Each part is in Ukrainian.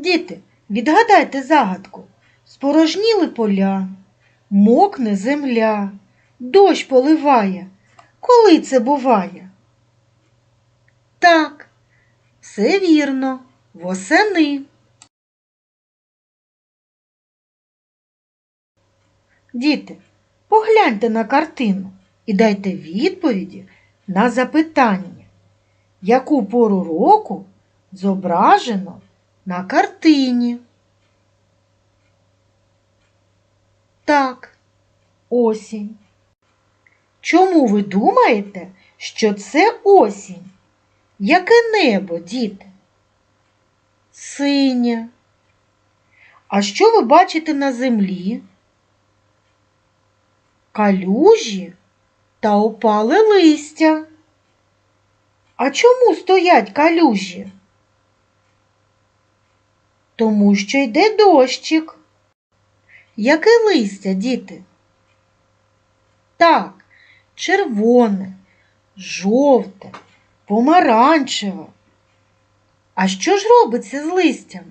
Діти, відгадайте загадку. Спорожніли поля, мокне земля, дощ поливає. Коли це буває? Так, все вірно, восени. Діти, погляньте на картину і дайте відповіді на запитання, яку пору року зображено на картині. Так, осінь. Чому ви думаєте, що це осінь? Яке небо, діти? Синє. А що ви бачите на землі? Калюжі та опале листя. А чому стоять калюжі? Тому що йде дощик. Яке листя, діти? Так, червоне, жовте, помаранчеве. А що ж робиться з листям?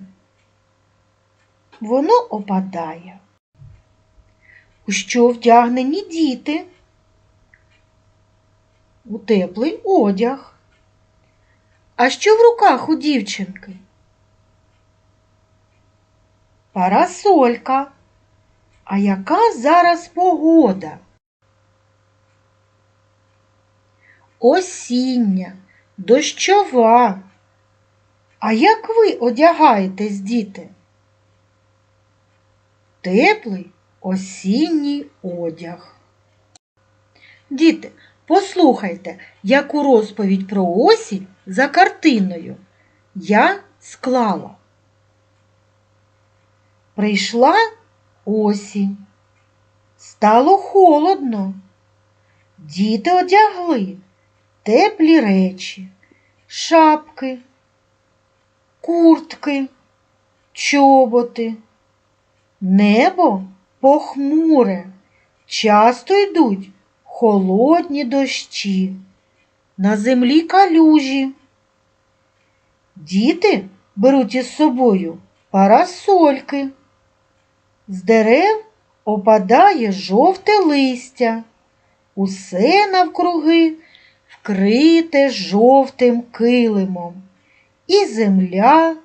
Воно опадає. У що вдягнені діти? У теплий одяг. А що в руках у дівчинки? Парасолька. А яка зараз погода? Осіння, дощова. А як ви одягаєтесь, діти? Теплий осінній одяг. Діти, послухайте, яку розповідь про осінь за картиною я склала. Прийшла осінь. Стало холодно. Діти одягли теплі речі, шапки, куртки, чоботи. Небо похмуре, часто йдуть холодні дощі, на землі калюжі. Діти беруть із собою парасольки. З дерев опадає жовте листя, усе навкруги вкрите жовтим килимом, і земля,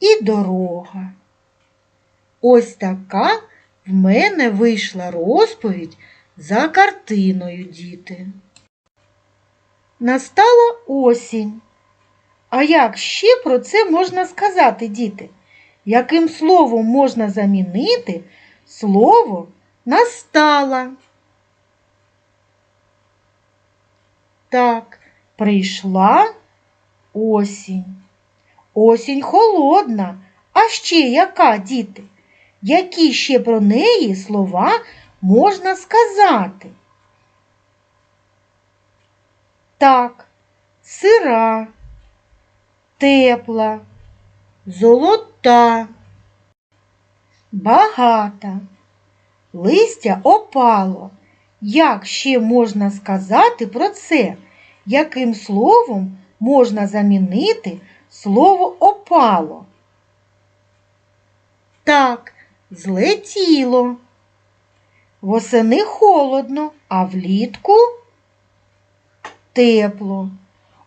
і дорога. Ось така в мене вийшла розповідь за картиною, діти. Настала осінь. А як ще про це можна сказати, діти? Яким словом можна замінити слово настала? Так, прийшла осінь. Осінь холодна. А ще яка, діти? Які ще про неї слова можна сказати? Так, сира, тепла, золота, багата, листя опало. Як ще можна сказати про це? Яким словом можна замінити слово опало? Так, злетіло. Восени холодно, а влітку тепло.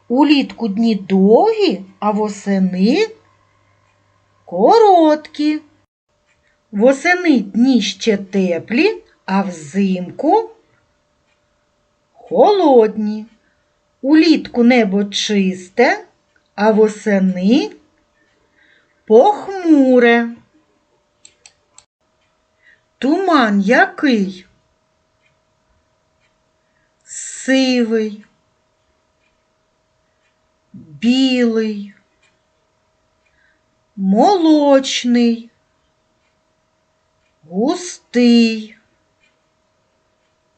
Улітку дні довгі, а восени короткі. Восени дні ще теплі, а взимку холодні. Улітку небо чисте, а восени похмуре. Туман який? Сивий, білий, молочний, густий,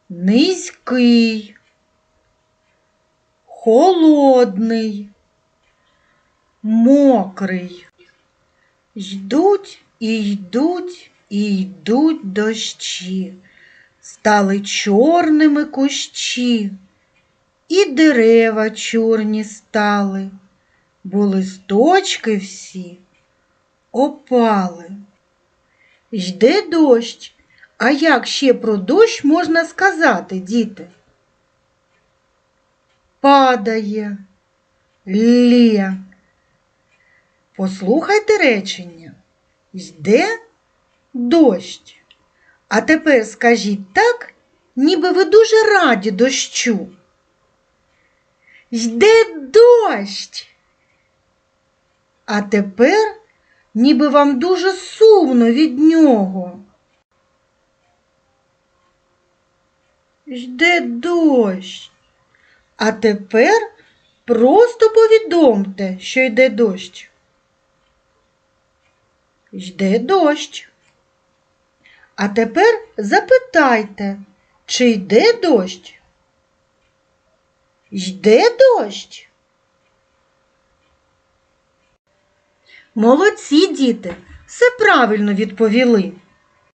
низький, холодний, мокрий. Йдуть і йдуть і йдуть дощі, стали чорними кущі, і дерева чорні стали, бо листочки всі опали. Йде дощ. А як ще про дощ можна сказати, діти? Падає, лє. Послухайте речення. Йде дощ. А тепер скажіть так, ніби ви дуже раді дощу. Йде дощ. А тепер ніби вам дуже сумно від нього. Йде дощ. А тепер просто повідомте, що йде дощ. Йде дощ. А тепер запитайте, чи йде дощ? Йде дощ? Молодці діти, все правильно відповіли.